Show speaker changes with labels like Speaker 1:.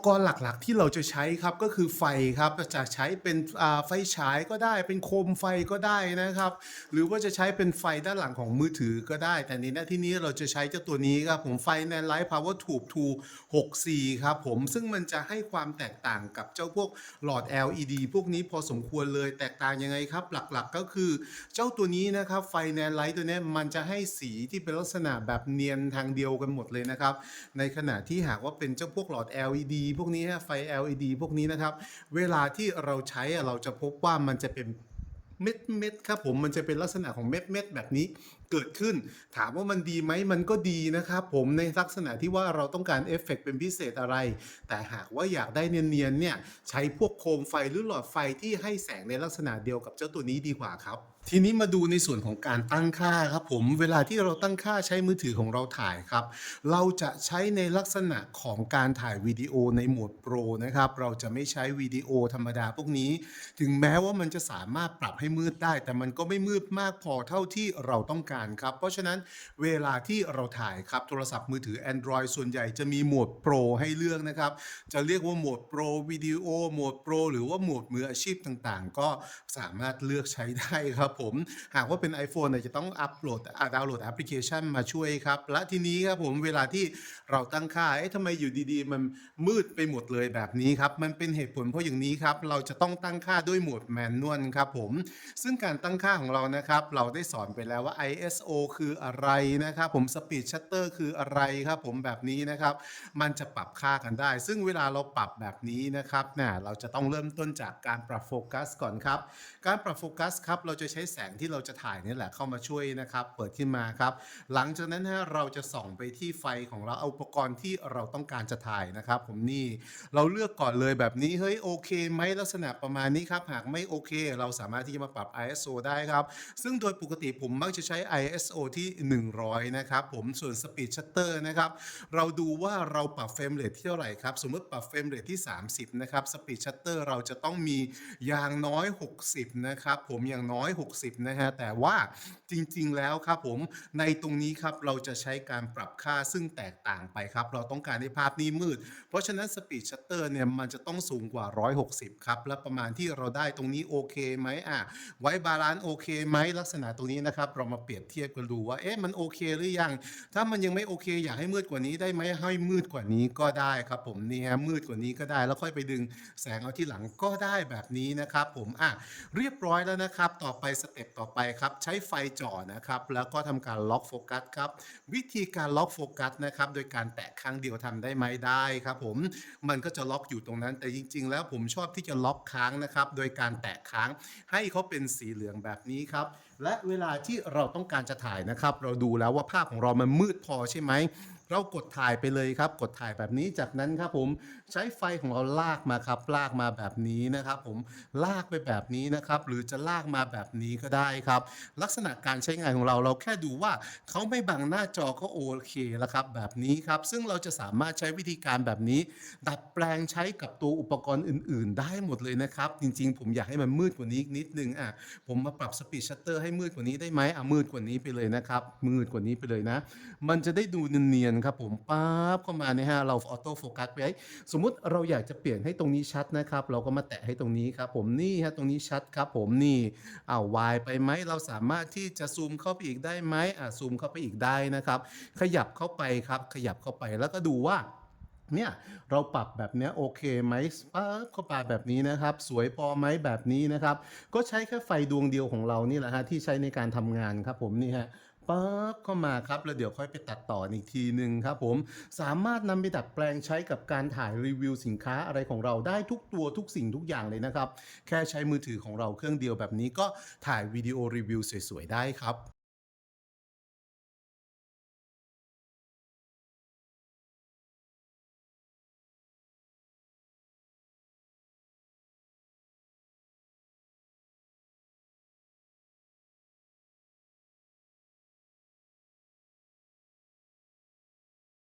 Speaker 1: ปกรณ์หลักๆ ที่เราจะใช้ครับก็คือไฟครับจะใช้เป็นไฟฉายก็ได้เป็นโคมไฟก็ได้นะครับ หรือว่าจะใช้เป็นไฟด้านหลังของมือถือก็ได้ แต่ในหน้าที่นี้เราจะใช้เจ้าตัวนี้ครับผมไฟแนนไลท์พาวเวอร์ทูบ2 6 4ครับผมซึ่งมันจะให้ความแตกต่างกับเจ้าพวกหลอด LED พวกนี้พอสมควรเลยแตกต่างยังไงครับ หลักๆก็คือเจ้าตัวนี้นะครับไฟแนนไลท์ตัวนี้มันจะให้สีที่เป็นลักษณะแบบเนียนทางเดียวกันหมดเลยนะครับในขณะที่หากว่าเป็นเจ้าพวกหลอด LED พวกนี้ฮะไฟ LED พวกนี้นะครับ เวลาที่เราใช้เราจะพบว่ามันจะเป็นเม็ดเม็ดครับผมมันจะเป็นลักษณะของเม็ดเม็ดแบบนี้เกิดขึ้น ถามว่ามันดีไหมมันก็ดีนะครับผมในลักษณะที่ว่าเราต้องการเอฟเฟกต์เป็นพิเศษอะไร แต่หากว่าอยากได้เนียนๆเนี่ยใช้พวกโคมไฟหรือหลอดไฟที่ให้แสงในลักษณะเดียวกับเจ้าตัวนี้ดีกว่าครับทีนี้มาดูในส่วนของการตั้งค่าครับผมเวลาที่เราตั้งค่าใช้มือถือของเราถ่ายครับ เราจะใช้ในลักษณะของการถ่ายวิดีโอในโหมดโปรนะครับ เราจะไม่ใช้วิดีโอธรรมดาพวกนี้ ถึงแม้ว่ามันจะสามารถปรับให้มืดได้ แต่มันก็ไม่มืดมากพอเท่าที่เราต้องการครับ เพราะฉะนั้นเวลาที่เราถ่ายครับโทรศัพท์มือถือ Android ส่วนใหญ่จะมีโหมดโปรให้เลือกนะครับจะเรียกว่าโหมดโปรวิดีโอโหมดโปรหรือว่าโหมดมืออาชีพต่างๆ ก็สามารถเลือกใช้ได้ครับผม หากว่าเป็น iPhone เนี่ยจะต้องอัปโหลดอ่าดาวน์โหลดแอปพลิเคชันมาช่วยครับ และทีนี้ครับผมเวลาที่เราตั้งค่าเอ๊ะทำไมอยู่ดีๆ มันมืดไปหมดเลยแบบนี้ครับ มันเป็นเหตุผลเพราะอย่างนี้ครับ เราจะต้องตั้งค่าด้วยโหมดแมนนวลครับผม ซึ่งการตั้งค่าของเรานะครับ เราได้สอนไปแล้วว่า ISO คืออะไรนะครับ ผม Speed Shutter คืออะไรครับผมแบบนี้นะครับ มันจะปรับค่ากันได้ ซึ่งเวลาเราปรับแบบนี้นะครับเนี่ยเราจะต้องเริ่มต้นจากการปรับโฟกัสก่อนครับ การปรับโฟกัสครับ เราจะใช้แสงที่เราจะถ่ายนี่แหละเข้ามาช่วยนะครับ เปิดขึ้นมาครับ หลังจากนั้นฮะเราจะส่องไปที่ไฟของเราเอาอุปกรณ์ที่เราต้องการจะถ่ายนะครับ ผมนี่เราเลือกก่อนเลยแบบนี้เฮ้ยโอเคไหมลักษณะประมาณนี้ครับหากไม่โอเค เราสามารถที่จะมาปรับ ISO ได้ครับ ซึ่งโดยปกติผมมักจะใช้ ISO ที่ 100 นะครับผมส่วน Speed Shutter นะครับเราดูว่าเราปรับเฟรมเรทที่เท่าไหร่ครับสมมติปรับเฟรมเรทที่ 30 นะครับ Speed Shutter เราจะต้องมีอย่างน้อย 60 นะครับผมอย่างน้อย60 นะฮะ แต่ว่าจริงๆแล้วครับผมในตรงนี้ครับเราจะใช้การปรับค่าซึ่งแตกต่างไปครับ เราต้องการให้ภาพนี้มืด เพราะฉะนั้น Speed Shutter เนี่ยมันจะต้องสูงกว่า 160 ครับ และประมาณที่เราได้ตรงนี้โอเคไหมอะไว้บาลานซ์โอเคไหมลักษณะตรงนี้นะครับ เรามาเปรียบเทียบกันดูว่าเอ๊ะมันโอเคหรือยัง ถ้ามันยังไม่โอเค อยากให้มืดกว่านี้ได้ไหมให้มืดกว่านี้ก็ได้ครับผมนี่ฮะมืดกว่านี้ก็ได้แล้วค่อยไปดึงแสงเอาที่หลังก็ได้แบบนี้นะครับผมอะเรียบร้อยแล้วนะครับ ต่อไปสเต็ปต่อไปครับใช้ไฟจ่อนะครับแล้วก็ทำการล็อกโฟกัสครับวิธีการล็อกโฟกัสนะครับโดยการแตะครั้งเดียวทำได้ไหมได้ครับผมมันก็จะล็อกอยู่ตรงนั้น แต่จริง ๆ แล้วผมชอบที่จะล็อกค้างนะครับโดยการแตะค้างให้เขาเป็นสีเหลืองแบบนี้ครับ และเวลาที่เราต้องการจะถ่ายนะครับ เราดูแล้วว่าภาพของเรามันมืดพอใช่ไหม เรากดถ่ายไปเลยครับ กดถ่ายแบบนี้จากนั้นครับผมใช้ไฟของเราลากมาครับ ลากมาแบบนี้นะครับ ผมลากไปแบบนี้นะครับ หรือจะลากมาแบบนี้ก็ได้ครับ ลักษณะการใช้งานของเราเราแค่ดูว่าเขาไม่บังหน้าจอก็โอเคแล้วครับ แบบนี้ครับ ซึ่งเราจะสามารถใช้วิธีการแบบนี้ ดัดแปลงใช้กับตัวอุปกรณ์อื่น ๆ ได้หมดเลยนะครับ จริง ๆ ผมอยากให้มันมืดกว่านี้อีกนิดนึงอะผมมาปรับสปีดชัตเตอร์ให้มืดกว่านี้ได้ไหมอะมืดกว่านี้ไปเลยนะครับ มืดกว่านี้ไปเลยนะ มันจะได้ดูเนียนๆครับผมป๊าบเข้ามาเนี่ยฮะเราออโต้โฟกัสไว้สมมุติเราอยากจะเปลี่ยนให้ตรงนี้ชัดนะครับ เราก็มาแตะให้ตรงนี้ครับผมนี่ฮะตรงนี้ชัดครับผมนี่อ้าววายไปไหมเราสามารถที่จะซูมเข้าไปอีกได้ไหมอะซูมเข้าไปอีกได้นะครับ ขยับเข้าไปครับ ขยับเข้าไปแล้วก็ดูว่า เนี่ยเราปรับแบบเนี้ยโอเคไหมปั๊บเข้าไปแบบนี้นะครับ สวยพอไหมแบบนี้นะครับ ก็ใช้แค่ไฟดวงเดียวของเรานี่แหละฮะที่ใช้ในการทำงานครับผมนี่ฮะปั๊บเข้ามาครับแล้วเดี๋ยวค่อยไปตัดต่ออีกทีหนึ่งครับผมสามารถนำไปดัดแปลงใช้กับการถ่ายรีวิวสินค้าอะไรของเราได้ทุกตัวทุกสิ่งทุกอย่างเลยนะครับ แค่ใช้มือถือของเราเครื่องเดียวแบบนี้ก็ถ่ายวิดีโอรีวิวสวยๆได้ครับ